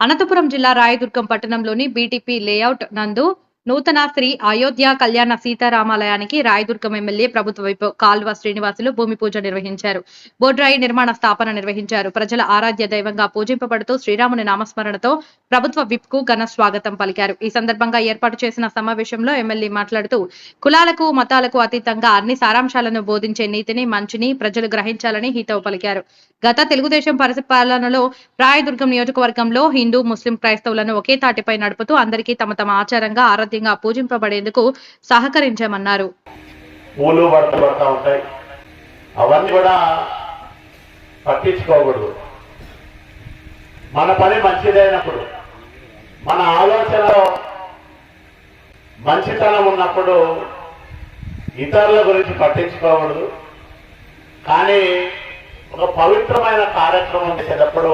అనంతపురం జిల్లా రాయదుర్గం పట్టణంలోని BTP layout నందు నూతన శ్రీ అయోధ్య కళ్యాణ సీతారామాలయానికి రాయదుర్గం ఎమ్మెల్యే ప్రభుత్వ వైపు కాల్వ శ్రీనివాసులు భూమి పూజ నిర్వహించారు. బోడ్రాయి నిర్మాణ స్థాపన నిర్వహించారు. ప్రజల ఆరాధ్య దైవంగా పూజింపబడుతూ శ్రీరాముని నామస్మరణతో ప్రభుత్వ విప్కు ఘన స్వాగతం పలికారు. ఈ సందర్భంగా ఏర్పాటు చేసిన సమావేశంలో ఎమ్మెల్యే మాట్లాడుతూ కులాలకు మతాలకు అతీతంగా అన్ని సారాంశాలను బోధించే నీతిని మంచిని ప్రజలు గ్రహించాలని హితవు పలికారు. గత తెలుగుదేశం పరిపాలనలో రాయదుర్గం నియోజకవర్గంలో హిందూ ముస్లిం క్రైస్తవులను ఒకే తాటిపై నడుపుతూ అందరికీ తమ తమ ఆచారంగా ఆరాధ్యంగా పూజింపబడేందుకు సహకరించామన్నారు. పూలు పడతా ఉంటాయి. అవన్నీ కూడా పట్టించుకోకూడదు. మన పని మంచిదైనప్పుడు మన ఆలోచనలో మంచితనం ఉన్నప్పుడు ఇతరుల గురించి పట్టించుకోకూడదు. కానీ ఒక పవిత్రమైన కార్యక్రమం చేసేటప్పుడు